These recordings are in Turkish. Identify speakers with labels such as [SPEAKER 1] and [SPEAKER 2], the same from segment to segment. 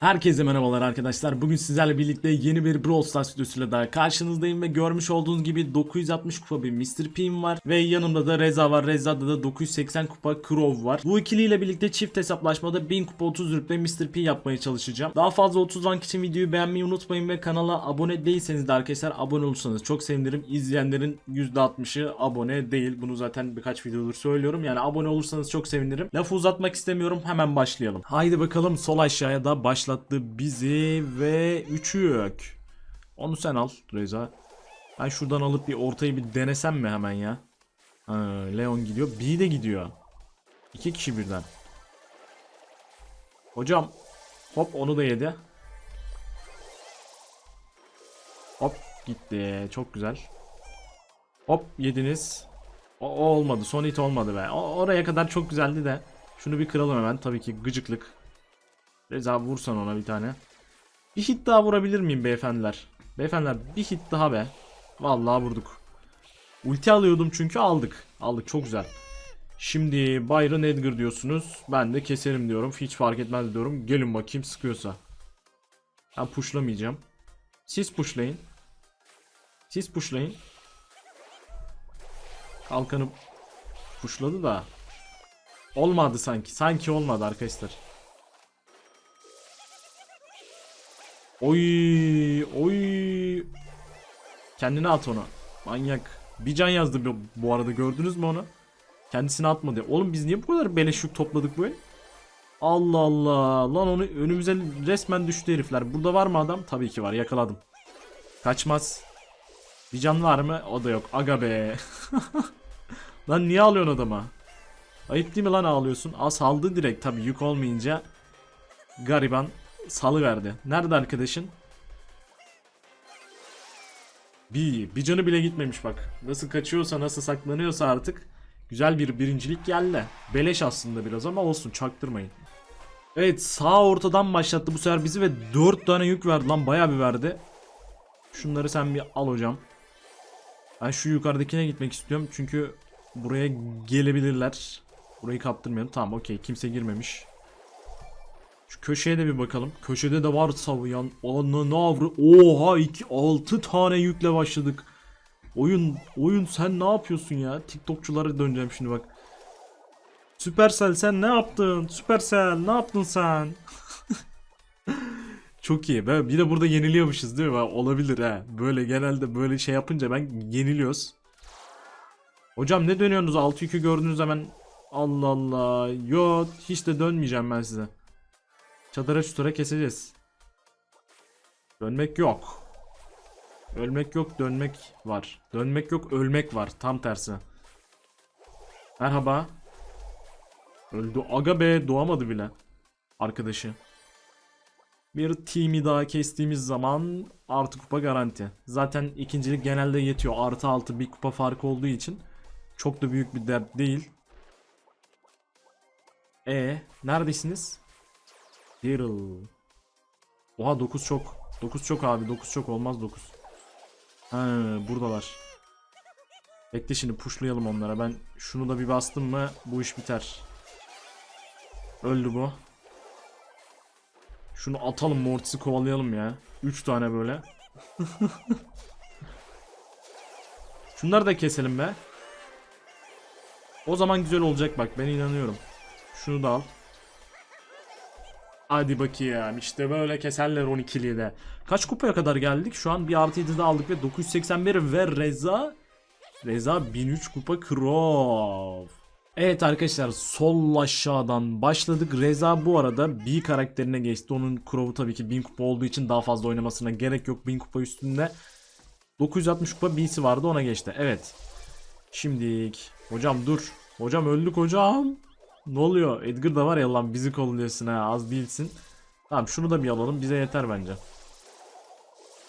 [SPEAKER 1] Herkese merhabalar arkadaşlar. Bugün sizlerle birlikte yeni bir Brawl Stars videosuyla daha karşınızdayım ve görmüş olduğunuz gibi 960 kupa bir Mr. P'm var ve yanımda da Reza var. Reza'da da 980 kupa Crow var. Bu ikiliyle birlikte çift hesaplaşmada 1000 kupa 30 rüple Mr. P yapmaya çalışacağım. Daha fazla 30 rank için videoyu beğenmeyi unutmayın ve kanala abone değilseniz de arkadaşlar abone olursanız çok sevinirim. İzleyenlerin %60'ı abone değil. Bunu zaten birkaç videodur söylüyorum. Yani abone olursanız çok sevinirim. Lafı uzatmak istemiyorum. Hemen başlayalım. Haydi bakalım sol aşağıya da başlattı bizi ve 3'ü yok. Onu sen al Reza. Ben şuradan alıp bir ortayı bir denesem mi hemen ya? Ha, Leon gidiyor. B de gidiyor. İki kişi birden. Hocam. Hop onu da yedi. Hop gitti. Çok güzel. Hop yediniz. O, o olmadı. Son hit olmadı be. O, oraya kadar çok güzeldi de. Şunu bir kıralım hemen. Tabii ki gıcıklık. Reza vursan ona bir tane. Bir hit daha vurabilir miyim beyefendiler? Beyefendiler bir hit daha be. Vallahi vurduk. Ulti alıyordum çünkü aldık. Aldık çok güzel. Şimdi Byron Edgar diyorsunuz. Ben de keserim diyorum. Hiç fark etmez diyorum. Gelin bakayım sıkıyorsa. Ben pushlamayacağım. Siz pushlayın. Siz pushlayın. Kalkanı pushladı da. Olmadı sanki. Sanki olmadı arkadaşlar. Oy oy. Kendine at onu. Manyak. Bir can yazdı bu- bu arada gördünüz mü onu? Kendisine atmadı. Oğlum biz niye bu kadar beleş yük topladık el? Allah Allah. Lan onu önümüze resmen düştü herifler. Burada var mı adam? Tabii ki var. Yakaladım. Kaçmaz. Bir can var mı? O da yok. Aga be. lan niye alıyorsun adama? Ayıp değil mi lan ağlıyorsun? Az saldı direkt tabii yük olmayınca. Gariban salı verdi. Nerede arkadaşın? Bir, bir canı bile gitmemiş bak. Nasıl kaçıyorsa nasıl saklanıyorsa artık güzel bir birincilik geldi. Beleş aslında biraz ama olsun çaktırmayın. Evet sağ ortadan başlattı bu sefer bizi ve 4 tane yük verdi lan bayağı bir verdi. Şunları sen bir al hocam. Ben şu yukarıdakine gitmek istiyorum çünkü buraya gelebilirler. Burayı kaptırmayalım. Tamam okey kimse girmemiş. Şu köşeye de bir bakalım. Köşede de var savuyan. Ana ne avru. Oha 2 6 tane yükle başladık. Oyun oyun sen ne yapıyorsun ya? TikTokçulara döneceğim şimdi bak. Supercell sen ne yaptın? Supercell ne yaptın sen? Çok iyi. Ben bir de burada yeniliyormuşuz değil mi? Olabilir ha. Böyle genelde böyle şey yapınca ben yeniliyoruz. Hocam ne dönüyorsunuz? 6 yükü gördünüz hemen. Allah Allah. Yok hiç de dönmeyeceğim ben size. Çadıra çutura keseceğiz. Dönmek yok. Ölmek yok, dönmek var. Dönmek yok, ölmek var. Tam tersi. Merhaba. Öldü. Aga be doğamadı bile. Arkadaşı. Bir team'i daha kestiğimiz zaman artı kupa garanti. Zaten ikincilik genelde yetiyor. Artı altı bir kupa farkı olduğu için. Çok da büyük bir dert değil. E neredesiniz? Daryl. Oha 9 çok. 9 çok abi. 9 çok olmaz 9. Ha buradalar. Bekle şimdi pushlayalım onlara. Ben şunu da bir bastım mı bu iş biter. Öldü bu. Şunu atalım Mortis'i kovalayalım ya. 3 tane böyle. Şunları da keselim be. O zaman güzel olacak bak ben inanıyorum. Şunu da al. Hadi bakayım işte böyle keserler 12'liyi de. Kaç kupaya kadar geldik? Şu an bir artı 7'de aldık ve 981 ve Reza Reza 1003 kupa Krov. Evet arkadaşlar sol aşağıdan başladık. Reza bu arada B karakterine geçti. Onun Krov'u tabii ki 1000 kupa olduğu için daha fazla oynamasına gerek yok 1000 kupa üstünde. 960 kupa B'si vardı ona geçti. Evet. Şimdilik. Hocam dur. Hocam öldük hocam. Ne oluyor? Edgar da var ya lan bizi kolluyorsun ha az değilsin. Tamam şunu da bir alalım bize yeter bence.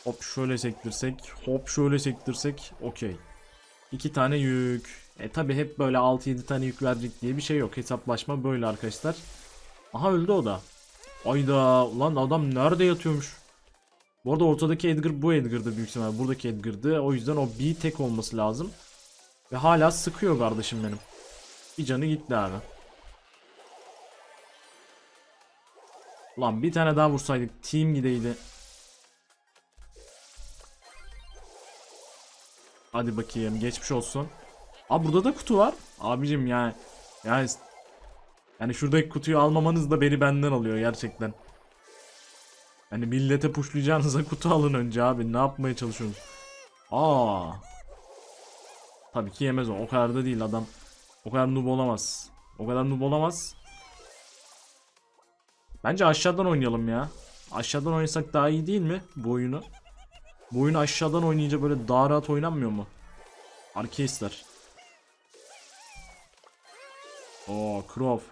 [SPEAKER 1] Hop şöyle sektirsek. Hop şöyle sektirsek. Okey. İki tane yük. E tabi hep böyle 6-7 tane yük verecek diye bir şey yok. Hesaplaşma böyle arkadaşlar. Aha öldü o da. Ayda ulan adam nerede yatıyormuş? Bu arada ortadaki Edgar bu Edgar'dı büyük ihtimal. Buradaki Edgar'dı. O yüzden o B tek olması lazım. Ve hala sıkıyor kardeşim benim. Bir canı gitti abi. Ulan bir tane daha vursaydık team gideydi. Hadi bakayım geçmiş olsun. Aa burada da kutu var. Abicim yani yani yani şuradaki kutuyu almamanız da beni benden alıyor gerçekten. Hani millete puşlayacağınıza kutu alın önce abi. Ne yapmaya çalışıyorsunuz? Aa. Tabii ki yemez o. O kadar da değil adam. O kadar noob olamaz. O kadar noob olamaz. Bence aşağıdan oynayalım ya. Aşağıdan oynasak daha iyi değil mi bu oyunu? Bu oyunu aşağıdan oynayınca böyle daha rahat oynanmıyor mu? Arkeistler. Oo Crow.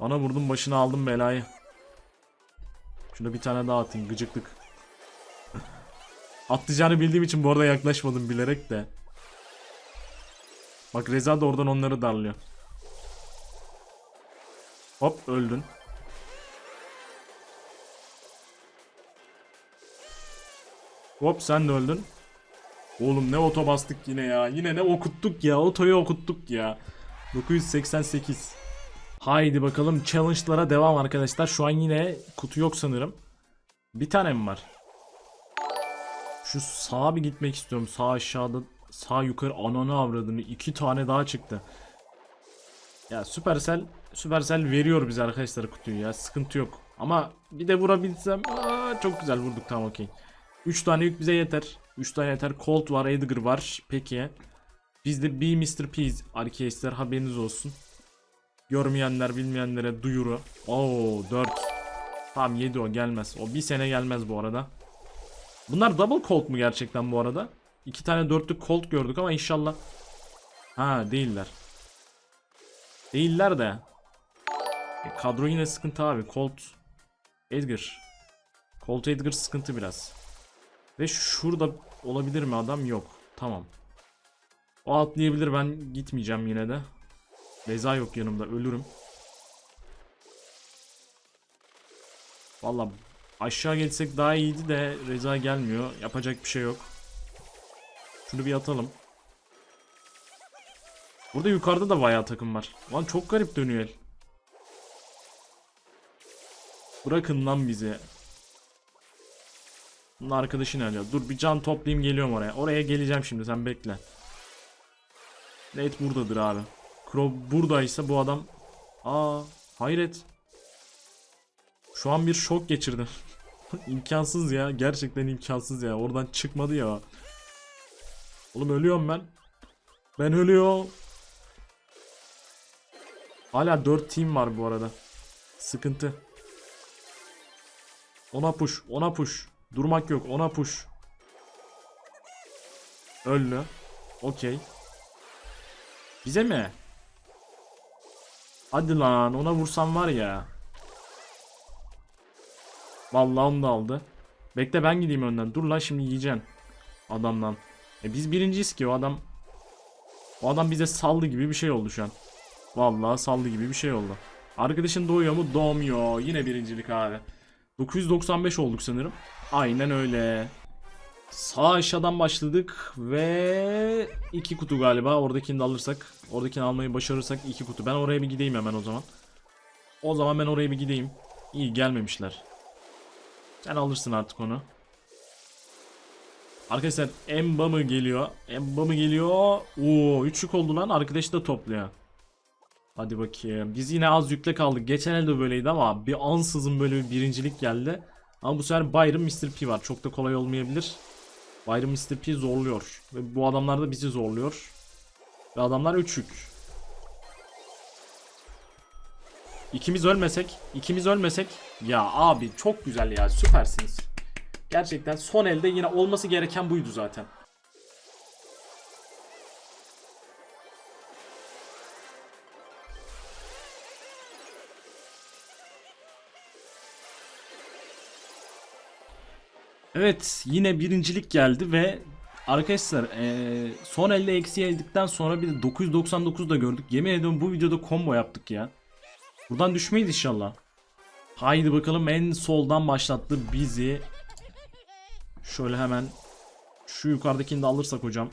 [SPEAKER 1] Bana vurdum başına aldım belayı. Şuna bir tane daha atayım gıcıklık. Atlayacağını bildiğim için bu arada yaklaşmadım bilerek de. Bak Reza da oradan onları darlıyor. Hop öldün. Hop sen de öldün. Oğlum ne oto bastık yine ya. Yine ne okuttuk ya. Otoyu okuttuk ya. 988. Haydi bakalım challenge'lara devam arkadaşlar. Şu an yine kutu yok sanırım. Bir tane mi var? Şu sağa bir gitmek istiyorum. Sağ aşağıda sağ yukarı ananı avradını iki tane daha çıktı. Ya Supercell Supercell veriyor bize arkadaşlar kutuyu ya. Sıkıntı yok. Ama bir de vurabilsem aa, çok güzel vurduk tamam okey. 3 tane yük bize yeter. 3 tane yeter. Colt var, Edgar var. Peki. Bizde bir Mr. Peas arkadaşlar haberiniz olsun. Görmeyenler bilmeyenlere duyuru. Oo 4. Tamam 7 o gelmez. O bir sene gelmez bu arada. Bunlar double Colt mu gerçekten bu arada? İki tane dörtlük Colt gördük ama inşallah. Ha değiller. Değiller de. E, kadro yine sıkıntı abi. Colt. Edgar. Colt Edgar sıkıntı biraz. Ve şurada olabilir mi adam? Yok. Tamam. O atlayabilir ben gitmeyeceğim yine de. Reza yok yanımda ölürüm. Valla aşağı geçsek daha iyiydi de Reza gelmiyor. Yapacak bir şey yok. Şunu bir atalım. Burada yukarıda da bayağı takım var. Lan çok garip dönüyor el. Bırakın lan bizi. Bunun arkadaşı ne acaba? Dur bir can toplayayım geliyorum oraya. Oraya geleceğim şimdi sen bekle. Nate buradadır abi. Crow buradaysa bu adam... Aa hayret. Şu an bir şok geçirdim. imkansız ya. Gerçekten imkansız ya. Oradan çıkmadı ya. Oğlum ölüyorum ben. Ben ölüyorum. Hala 4 team var bu arada. Sıkıntı. Ona push. Ona push. Durmak yok. Ona push. Öldü. Okey. Bize mi? Hadi lan ona vursam var ya. Vallahi onu da aldı. Bekle ben gideyim önden. Dur lan şimdi yiyeceksin. Adamdan. E biz birinciyiz ki o adam. O adam bize saldı gibi bir şey oldu şu an. Vallahi saldı gibi bir şey oldu. Arkadaşın doğuyor mu? Doğmuyor. Yine birincilik abi. 995 olduk sanırım. Aynen öyle. Sağ aşağıdan başladık ve iki kutu galiba. Oradakini de alırsak, oradakini almayı başarırsak iki kutu. Ben oraya bir gideyim hemen o zaman. O zaman ben oraya bir gideyim. İyi gelmemişler. Sen alırsın artık onu. Arkadaşlar Emba mı geliyor? Emba mı geliyor? Oo, üçlük oldu lan. Arkadaşı da topluyor. Hadi bakayım. Biz yine az yükle kaldık. Geçen elde böyleydi ama bir ansızın böyle bir birincilik geldi. Ama bu sefer Byron Mr. P var. Çok da kolay olmayabilir. Byron Mr. P zorluyor. Ve bu adamlar da bizi zorluyor. Ve adamlar üçlük. İkimiz ölmesek, ikimiz ölmesek. Ya abi çok güzel ya süpersiniz. Gerçekten son elde yine olması gereken buydu zaten. Evet yine birincilik geldi ve arkadaşlar eee, son elde eksi yedikten sonra bir de 999 da gördük. Yemin ediyorum bu videoda combo yaptık ya. Buradan düşmeyiz inşallah. Haydi bakalım en soldan başlattı bizi. Şöyle hemen şu yukarıdakini de alırsak hocam.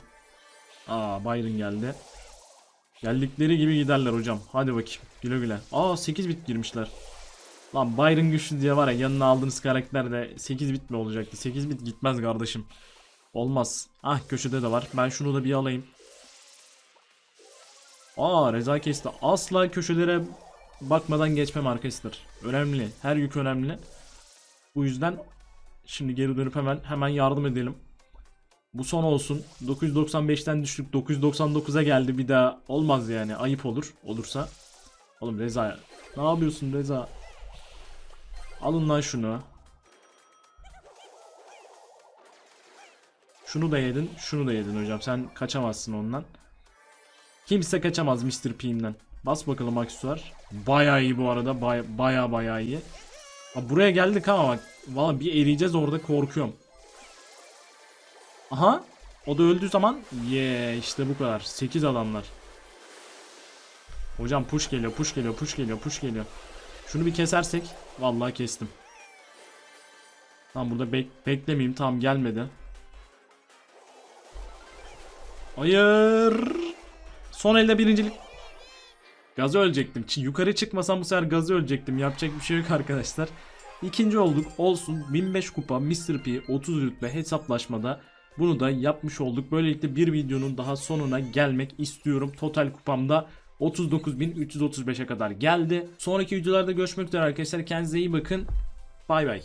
[SPEAKER 1] Aa Byron geldi. Geldikleri gibi giderler hocam. Hadi bakayım. Güle güle. Aa 8 bit girmişler. Lan Byron güçlü diye var ya yanına aldığınız karakter de 8 bit mi olacaktı? 8 bit gitmez kardeşim. Olmaz. Ah köşede de var. Ben şunu da bir alayım. Aa Reza kesti. Asla köşelere bakmadan geçmem arkadaşlar. Önemli. Her yük önemli. Bu yüzden şimdi geri dönüp hemen hemen yardım edelim. Bu son olsun. 995'ten düştük. 999'a geldi. Bir daha olmaz yani. Ayıp olur. Olursa. Oğlum Reza ne yapıyorsun Reza? Alın lan şunu. Şunu da yedin, şunu da yedin hocam. Sen kaçamazsın ondan. Kimse kaçamaz Mr. P'imden. Bas bakalım aksesuar. Bayağı iyi bu arada. Baya baya iyi. Ha, buraya geldik ama bak. Valla bir eriyeceğiz orada korkuyorum. Aha. O da öldüğü zaman. Yeah işte bu kadar. 8 adamlar. Hocam push geliyor, push geliyor, push geliyor, push geliyor. Şunu bir kesersek. Vallahi kestim. Tamam burada bek beklemeyeyim. Tamam gelmedi. Hayır. Son elde birincilik. Gazı ölecektim. Çi- Yukarı çıkmasam bu sefer gazı ölecektim. Yapacak bir şey yok arkadaşlar. İkinci olduk. Olsun. 1005 kupa Mr. P 30 rütbe hesaplaşmada. Bunu da yapmış olduk. Böylelikle bir videonun daha sonuna gelmek istiyorum. Total kupamda 39.335'e kadar geldi. Sonraki videolarda görüşmek üzere arkadaşlar. Kendinize iyi bakın. Bay bay.